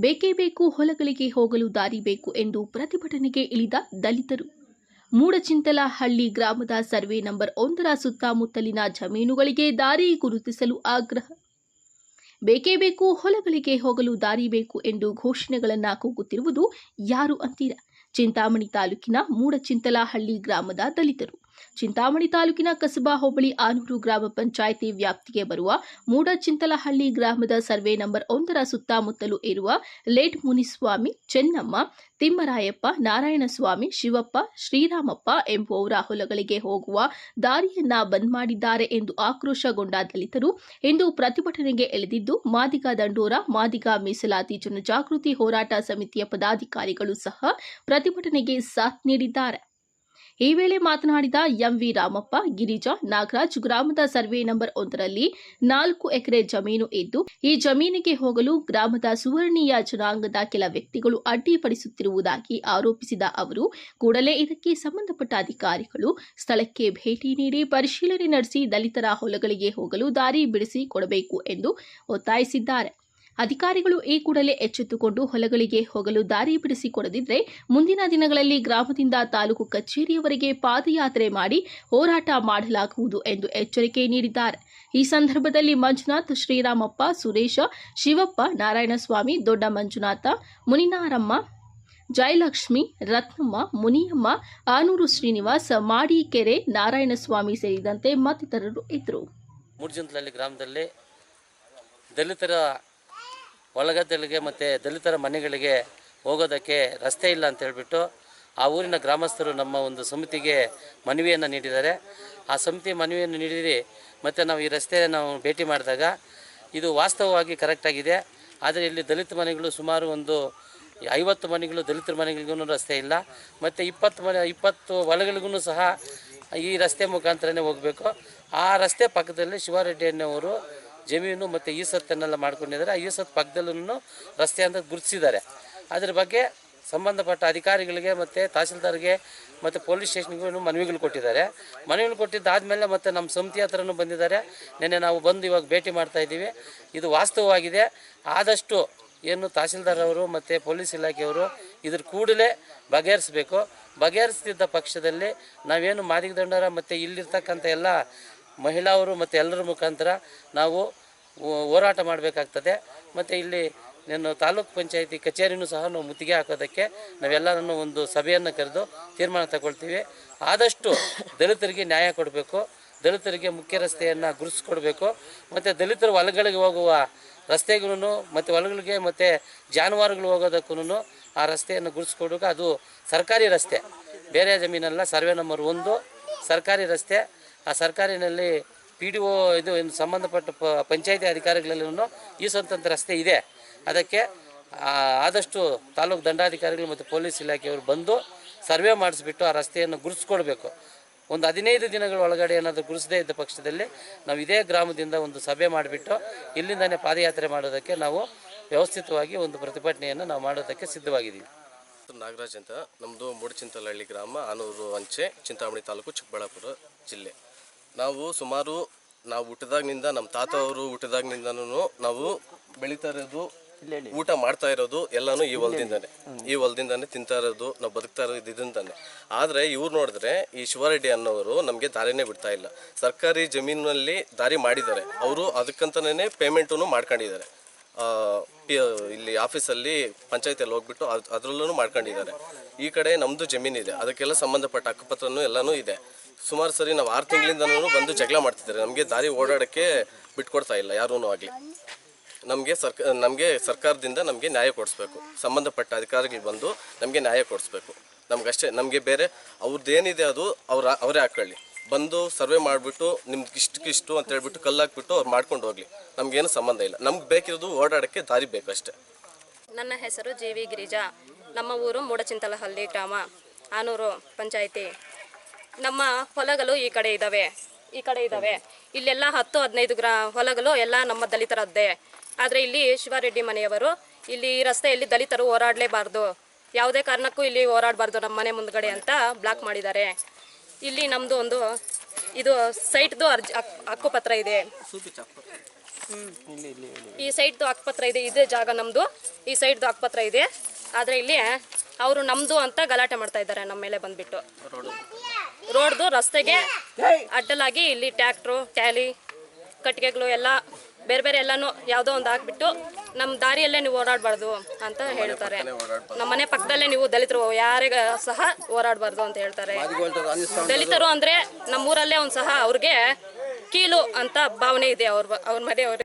ಬೇಕೇ ಬೇಕು ಹೊಲಗಳಿಗೆ ಹೋಗಲು ದಾರಿ ಬೇಕು ಎಂದು ಪ್ರತಿಭಟನೆಗೆ ಇಳಿದ ದಲಿತರು. ಮೂಡಚಿಂತಲ ಹಳ್ಳಿ ಗ್ರಾಮದ ಸರ್ವೆ ನಂಬರ್ ಒಂದರ ಸುತ್ತಮುತ್ತಲಿನ ಜಮೀನುಗಳಿಗೆ ದಾರಿ ಗುರುತಿಸಲು ಆಗ್ರಹ. ಬೇಕೇ ಬೇಕು ಹೊಲಗಳಿಗೆ ಹೋಗಲು ದಾರಿ ಬೇಕು ಎಂದು ಘೋಷಣೆಗಳನ್ನು ಕೂಗುತ್ತಿರುವುದು ಯಾರು ಅಂತೀರ? ಚಿಂತಾಮಣಿ ತಾಲೂಕಿನ ಮೂಡಚಿಂತಲ ಹಳ್ಳಿ ಗ್ರಾಮದ ದಲಿತರು. ಚಿಂತಾಮಣಿ ತಾಲೂಕಿನ ಕಸಬಾ ಹೋಬಳಿ ಆನೂರು ಗ್ರಾಮ ಪಂಚಾಯಿತಿ ವ್ಯಾಪ್ತಿಗೆ ಬರುವ ಮೂಡಚಿಂತಲಹಳ್ಳಿ ಗ್ರಾಮದ ಸರ್ವೆ ನಂಬರ್ ಒಂದರ ಸುತ್ತಮುತ್ತಲು ಇರುವ ಲೇಟ್ ಮುನಿಸ್ವಾಮಿ, ಚೆನ್ನಮ್ಮ, ತಿಮ್ಮರಾಯಪ್ಪ, ನಾರಾಯಣಸ್ವಾಮಿ, ಶಿವಪ್ಪ, ಶ್ರೀರಾಮಪ್ಪ ಎಂಬುವವರ ಹೊಲಗಳಿಗೆ ಹೋಗುವ ದಾರಿಯನ್ನ ಬಂದ್ ಮಾಡಿದ್ದಾರೆ ಎಂದು ಆಕ್ರೋಶಗೊಂಡ ದಲಿತರು ಇಂದು ಪ್ರತಿಭಟನೆಗೆ ಎಳೆದಿದ್ದು ಮಾದಿಗ ದಂಡೋರ, ಮಾದಿಗ ಮೀಸಲಾತಿ ಜನಜಾಗೃತಿ ಹೋರಾಟ ಸಮಿತಿಯ ಪದಾಧಿಕಾರಿಗಳು ಸಹ ಪ್ರತಿಭಟನೆಗೆ ಸಾಥ್ ನೀಡಿದ್ದಾರೆ. ಈ ವೇಳೆ ಮಾತನಾಡಿದ ಎಂವಿ ರಾಮಪ್ಪ, ಗಿರಿಜಾ ನಾಗರಾಜ್ ಗ್ರಾಮದ ಸರ್ವೆ ನಂಬರ್ ಒಂದರಲ್ಲಿ ನಾಲ್ಕು ಎಕರೆ ಜಮೀನು ಇದ್ದು, ಈ ಜಮೀನಿಗೆ ಹೋಗಲು ಗ್ರಾಮದ ಸುವರ್ಣೀಯ ಜನಾಂಗದ ಕೆಲ ವ್ಯಕ್ತಿಗಳು ಅಡ್ಡಿಪಡಿಸುತ್ತಿರುವುದಾಗಿ ಆರೋಪಿಸಿದ ಅವರು, ಕೂಡಲೇ ಇದಕ್ಕೆ ಸಂಬಂಧಪಟ್ಟ ಅಧಿಕಾರಿಗಳು ಸ್ಥಳಕ್ಕೆ ಭೇಟಿ ನೀಡಿ ಪರಿಶೀಲನೆ ನಡೆಸಿ ದಲಿತರ ಹೊಲಗಳಿಗೆ ಹೋಗಲು ದಾರಿ ಬಿಡಿಸಿ ಕೊಡಬೇಕು ಎಂದು ಒತ್ತಾಯಿಸಿದ್ದಾರೆ. ಅಧಿಕಾರಿಗಳು ಈ ಕೂಡಲೇ ಎಚ್ಚೆತ್ತುಕೊಂಡು ಹೊಲಗಳಿಗೆ ಹೋಗಲು ದಾರಿ ಬಿಡಿಸಿಕೊಡದಿದ್ದರೆ ಮುಂದಿನ ದಿನಗಳಲ್ಲಿ ಗ್ರಾಮದಿಂದ ತಾಲೂಕು ಕಚೇರಿಯವರೆಗೆ ಪಾದಯಾತ್ರೆ ಮಾಡಿ ಹೋರಾಟ ಮಾಡಲಾಗುವುದು ಎಂದು ಎಚ್ಚರಿಕೆ ನೀಡಿದ್ದಾರೆ. ಈ ಸಂದರ್ಭದಲ್ಲಿ ಮಂಜುನಾಥ್, ಶ್ರೀರಾಮಪ್ಪ, ಸುರೇಶ, ಶಿವಪ್ಪ, ನಾರಾಯಣಸ್ವಾಮಿ, ದೊಡ್ಡ ಮಂಜುನಾಥ, ಮುನಿನಾರಮ್ಮ, ಜಯಲಕ್ಷ್ಮಿ, ರತ್ನಮ್ಮ, ಮುನಿಯಮ್ಮ, ಆನೂರು ಶ್ರೀನಿವಾಸ್, ಮಾಡಿಕೆರೆ, ನಾರಾಯಣಸ್ವಾಮಿ ಸೇರಿದಂತೆ ಮತ್ತಿತರರು ಇದ್ದರು. ಮೂಡ್ಜಿಂತಲಹಳ್ಳಿ ಗ್ರಾಮದಲ್ಲಿ ದಲಿತರ ಹೊಲಗದ್ದೆಗಳಿಗೆ ಮತ್ತು ದಲಿತರ ಮನೆಗಳಿಗೆ ಹೋಗೋದಕ್ಕೆ ರಸ್ತೆ ಇಲ್ಲ ಅಂತ ಹೇಳಿಬಿಟ್ಟು ಆ ಊರಿನ ಗ್ರಾಮಸ್ಥರು ನಮ್ಮ ಒಂದು ಸಮಿತಿಗೆ ಮನವಿಯನ್ನು ನೀಡಿದ್ದಾರೆ. ಆ ಸಮಿತಿ ಮನವಿಯನ್ನು ನೀಡಿರಿ, ಮತ್ತು ನಾವು ಈ ರಸ್ತೆ ನಾವು ಭೇಟಿ ಮಾಡಿದಾಗ ಇದು ವಾಸ್ತವವಾಗಿ ಕರೆಕ್ಟಾಗಿದೆ ಆದರೆ ಇಲ್ಲಿ ದಲಿತ ಮನೆಗಳು ಸುಮಾರು ಒಂದು ಐವತ್ತು ಮನೆಗಳು ದಲಿತರ ಮನೆಗಳಿಗೂ ರಸ್ತೆ ಇಲ್ಲ. ಮತ್ತು ಇಪ್ಪತ್ತು ಮನೆ, ಇಪ್ಪತ್ತು ಹೊಲಗಳಿಗೂ ಸಹ ಈ ರಸ್ತೆ ಮುಖಾಂತರನೇ ಹೋಗಬೇಕು. ಆ ರಸ್ತೆ ಪಕ್ಕದಲ್ಲಿ ಶಿವಾರೆಡ್ಡಿ ಅನ್ನೋರು ಜಮೀನು ಮತ್ತು ಈಸತ್ತನ್ನೆಲ್ಲ ಮಾಡ್ಕೊಂಡಿದ್ದಾರೆ. ಆ ಈಸತ್ ಪಕ್ಕದಲ್ಲೂ ರಸ್ತೆ ಅಂತ ಗುರುತಿಸಿದ್ದಾರೆ. ಅದ್ರ ಬಗ್ಗೆ ಸಂಬಂಧಪಟ್ಟ ಅಧಿಕಾರಿಗಳಿಗೆ ಮತ್ತು ತಹಸೀಲ್ದಾರ್ಗೆ ಮತ್ತು ಪೊಲೀಸ್ ಸ್ಟೇಷನ್ಗೂ ಮನವಿಗಳು ಕೊಟ್ಟಿದ್ದಾರೆ. ಮನವಿಗಳು ಕೊಟ್ಟಿದ್ದಾದಮೇಲೆ ಮತ್ತು ನಮ್ಮ ಸಮಿತಿ ಹತ್ರನೂ ಬಂದಿದ್ದಾರೆ. ನಿನ್ನೆ ನಾವು ಬಂದು ಇವಾಗ ಭೇಟಿ ಮಾಡ್ತಾ ಇದ್ದೀವಿ. ಇದು ವಾಸ್ತವವಾಗಿದೆ. ಆದಷ್ಟು ಏನು ತಹಸೀಲ್ದಾರ್ ಅವರು ಮತ್ತು ಪೊಲೀಸ್ ಇಲಾಖೆಯವರು ಇದ್ರ ಕೂಡಲೇ ಬಗೆಹರಿಸಬೇಕು. ಬಗೆಹರಿಸ್ತಿದ್ದ ಪಕ್ಷದಲ್ಲಿ ನಾವೇನು ಮಾದಿಗ ದಂಡರ ಮತ್ತು ಇಲ್ಲಿರ್ತಕ್ಕಂಥ ಎಲ್ಲ ಮಹಿಳಾವರು ಮತ್ತು ಎಲ್ಲರ ಮುಖಾಂತರ ನಾವು ಹೋರಾಟ ಮಾಡಬೇಕಾಗ್ತದೆ. ಮತ್ತು ಇಲ್ಲಿ ನಾನು ತಾಲೂಕ್ ಪಂಚಾಯಿತಿ ಕಚೇರಿನೂ ಸಹ ನಾವು ಮುತ್ತಿಗೆ ಹಾಕೋದಕ್ಕೆ ನಾವೆಲ್ಲರನ್ನು ಒಂದು ಸಭೆಯನ್ನು ಕರೆದು ತೀರ್ಮಾನ ತಗೊಳ್ತೀವಿ. ಆದಷ್ಟು ದಲಿತರಿಗೆ ನ್ಯಾಯ ಕೊಡಬೇಕು. ದಲಿತರಿಗೆ ಮುಖ್ಯ ರಸ್ತೆಯನ್ನು ಗುರುತಿಸ್ಕೊಡ್ಬೇಕು. ಮತ್ತು ದಲಿತರು ಹೊಲಗಳಿಗೆ ಹೋಗುವ ರಸ್ತೆಗೂ ಮತ್ತು ಹೊಲಗಳಿಗೆ ಮತ್ತು ಜಾನುವಾರುಗಳು ಹೋಗೋದಕ್ಕೂ ಆ ರಸ್ತೆಯನ್ನು ಗುರುತಿಸ್ಕೊಡಬೇಕು. ಅದು ಸರ್ಕಾರಿ ರಸ್ತೆ. ಬೇರೆ ಜಮೀನಲ್ಲ, ಸರ್ವೆ ನಂಬರ್ ಒಂದು. ಸರ್ಕಾರಿ ರಸ್ತೆ. ಆ ಸರ್ಕಾರಿನಲ್ಲಿ ಪಿ ಡಿ ಒ ಇದು ಸಂಬಂಧಪಟ್ಟ ಪ ಪಂಚಾಯತಿ ಅಧಿಕಾರಿಗಳಲ್ಲೂ ಈ ಸ್ವತಂತ್ರ ರಸ್ತೆ ಇದೆ. ಅದಕ್ಕೆ ಆದಷ್ಟು ತಾಲೂಕು ದಂಡಾಧಿಕಾರಿಗಳು ಮತ್ತು ಪೊಲೀಸ್ ಇಲಾಖೆಯವರು ಬಂದು ಸರ್ವೆ ಮಾಡಿಸ್ಬಿಟ್ಟು ಆ ರಸ್ತೆಯನ್ನು ಗುರುತಿಸ್ಕೊಡ್ಬೇಕು. ಒಂದು ಹದಿನೈದು ದಿನಗಳ ಒಳಗಡೆ ಏನಾದರೂ ಗುರುಸದೇ ಇದ್ದ ಪಕ್ಷದಲ್ಲಿ ನಾವು ಇದೇ ಗ್ರಾಮದಿಂದ ಒಂದು ಸಭೆ ಮಾಡಿಬಿಟ್ಟು ಇಲ್ಲಿಂದನೇ ಪಾದಯಾತ್ರೆ ಮಾಡೋದಕ್ಕೆ ನಾವು ವ್ಯವಸ್ಥಿತವಾಗಿ ಒಂದು ಪ್ರತಿಭಟನೆಯನ್ನು ನಾವು ಮಾಡೋದಕ್ಕೆ ಸಿದ್ಧವಾಗಿದ್ದೀವಿ. ನಾಗರಾಜ್ ಅಂತ. ನಮ್ಮದು ಮೂಡಚಿಂತಲಹಳ್ಳಿ ಗ್ರಾಮ, ಆನೂರು ಅಂಚೆ, ಚಿಂತಾಮಣಿ ತಾಲೂಕು, ಚಿಕ್ಕಬಳ್ಳಾಪುರ ಜಿಲ್ಲೆ. ನಾವು ಸುಮಾರು ನಾವು ಹುಟ್ಟಿದಾಗಿನಿಂದ ನಮ್ಮ ತಾತ ಅವರು ಹುಟ್ಟಿದಾಗಿನಿಂದನೂ ನಾವು ಬೆಳೀತಾ ಇರೋದು ಊಟ ಮಾಡ್ತಾ ಇರೋದು ಎಲ್ಲಾನು ಈ ಹೊಲದಿಂದಾನೆ. ಈ ಹೊಲದಿಂದಾನೆ ತಿಂತಾ ಇರೋದು ನಾವು ಬದುಕ್ತಾ ಇರೋದು ಇದರಿಂದಾನೆ. ಆದರೆ ಇವ್ರು ನೋಡಿದ್ರೆ ಈ ಶಿವರೆಡ್ಡಿ ಅನ್ನೋರು ನಮಗೆ ದಾರಿನೇ ಬಿಡ್ತಾ ಇಲ್ಲ. ಸರ್ಕಾರಿ ಜಮೀನಿನಲ್ಲಿ ದಾರಿ ಮಾಡಿದ್ದಾರೆ. ಅವರು ಅದಕ್ಕಂತನೇ ಪೇಮೆಂಟೂ ಮಾಡ್ಕೊಂಡಿದ್ದಾರೆ. ಇಲ್ಲಿ ಆಫೀಸಲ್ಲಿ ಪಂಚಾಯತಿಯಲ್ಲಿ ಹೋಗ್ಬಿಟ್ಟು ಅದ್ರಲ್ಲೂ ಅದರಲ್ಲೂ ಮಾಡ್ಕೊಂಡಿದ್ದಾರೆ. ಈ ಕಡೆ ನಮ್ಮದು ಜಮೀನಿದೆ. ಅದಕ್ಕೆಲ್ಲ ಸಂಬಂಧಪಟ್ಟ ಹಕ್ಕುಪತ್ರನೂ ಎಲ್ಲನೂ ಇದೆ. ಸುಮಾರು ಸರಿ ನಾವು ಆರು ತಿಂಗಳಿಂದನೂ ಬಂದು ಜಗಳ ಮಾಡ್ತಿದ್ದಾರೆ. ನಮಗೆ ದಾರಿ ಓಡಾಡೋಕ್ಕೆ ಬಿಟ್ಕೊಡ್ತಾ ಇಲ್ಲ ಯಾರೂ ಆಗಲಿ. ನಮಗೆ ಸರ್ಕ, ನಮಗೆ ಸರ್ಕಾರದಿಂದ ನಮಗೆ ನ್ಯಾಯ ಕೊಡಿಸ್ಬೇಕು. ಸಂಬಂಧಪಟ್ಟ ಅಧಿಕಾರಿಗಳು ಬಂದು ನಮಗೆ ನ್ಯಾಯ ಕೊಡಿಸ್ಬೇಕು. ನಮಗಷ್ಟೇ, ನಮಗೆ ಬೇರೆ ಅವ್ರದ್ದೇನಿದೆ ಅದು ಅವ್ರ, ಅವರೇ ಹಾಕೊಳ್ಳಿ. ಬಂದು ಸರ್ವೆ ಮಾಡಿಬಿಟ್ಟು ನಿಮ್ಗೆ ಇಷ್ಟಕ್ಕಿಷ್ಟು ಅಂತ ಹೇಳ್ಬಿಟ್ಟು ಕಲ್ಲು ಹಾಕ್ಬಿಟ್ಟು ಅವ್ರು ಮಾಡ್ಕೊಂಡು ಹೋಗ್ಲಿ. ನಮಗೇನು ಸಂಬಂಧ ಇಲ್ಲ. ನಮ್ಗೆ ಬೇಕಿರೋದು ಓಡಾಡೋಕ್ಕೆ ದಾರಿ ಬೇಕು ನನ್ನ ಹೆಸರು ಜಿ ವಿ ಗಿರಿಜಾ. ನಮ್ಮ ಊರು ಮೂಡಚಿಂತಲಹಳ್ಳಿ ಗ್ರಾಮ. ಆನೂರು ಪಂಚಾಯಿತಿ. ನಮ್ಮ ಹೊಲಗಳು ಈ ಕಡೆ ಇದ್ದಾವೆ ಈ ಕಡೆ ಇದ್ದಾವೆ ಇಲ್ಲೆಲ್ಲ ಹತ್ತು ಹದಿನೈದು ಗ್ರಾ ಹೊಲಗಳು ಎಲ್ಲ ನಮ್ಮ ದಲಿತರದ್ದೇ. ಆದರೆ ಇಲ್ಲಿ ಶಿವರೆಡ್ಡಿ ಮನೆಯವರು ಇಲ್ಲಿ ಈ ರಸ್ತೆಯಲ್ಲಿ ದಲಿತರು ಹೋರಾಡಲೇಬಾರ್ದು. ಯಾವುದೇ ಕಾರಣಕ್ಕೂ ಇಲ್ಲಿ ಹೋರಾಡಬಾರ್ದು ನಮ್ಮ ಮನೆ ಮುಂದ್ಗಡೆ ಅಂತ ಬ್ಲಾಕ್ ಮಾಡಿದ್ದಾರೆ. ಇಲ್ಲಿ ನಮ್ಮದು ಒಂದು ಇದು ಸೈಟ್ದು ಅರ್ಜಿ ಹಕ್- ಹಕ್ಕುಪತ್ರ ಇದೆ. ಈ ಸೈಟ್ದು ಹಕ್ಕುಪತ್ರ ಇದೆ ಇದೇ ಜಾಗ ನಮ್ಮದು ಈ ಸೈಟ್ದು ಹಕ್ಕುಪತ್ರ ಇದೆ. ಆದರೆ ಇಲ್ಲಿ ಅವರು ನಮ್ಮದು ಅಂತ ಗಲಾಟೆ ಮಾಡ್ತಾ ಇದ್ದಾರೆ ನಮ್ಮ ಮೇಲೆ ಬಂದ್ಬಿಟ್ಟು. ರೋಡ್ದು ರಸ್ತೆಗೆ ಅಡ್ಡಲಾಗಿ ಇಲ್ಲಿ ಟ್ಯಾಕ್ಟ್ರು ಟ್ಯಾಲಿ ಕಟ್ಟಿಗೆಗಳು ಎಲ್ಲ ಬೇರೆ ಬೇರೆ ಎಲ್ಲನೂ ಯಾವುದೋ ಒಂದು ಹಾಕ್ಬಿಟ್ಟು ನಮ್ಮ ದಾರಿಯಲ್ಲೇ ನೀವು ಓಡಾಡಬಾರ್ದು ಅಂತ ಹೇಳ್ತಾರೆ. ನಮ್ಮ ಮನೆ ಪಕ್ಕದಲ್ಲೇ ನೀವು ದಲಿತರು ಯಾರಿಗ ಸಹ ಓಡಾಡಬಾರ್ದು ಅಂತ ಹೇಳ್ತಾರೆ. ದಲಿತರು ಅಂದರೆ ನಮ್ಮೂರಲ್ಲೇ ಒಂದು ಸಹ ಅವ್ರಿಗೆ ಕೀಲು ಅಂತ ಭಾವನೆ ಇದೆ ಅವ್ರ ಅವ್ರ ಮನೆ ಅವ್ರ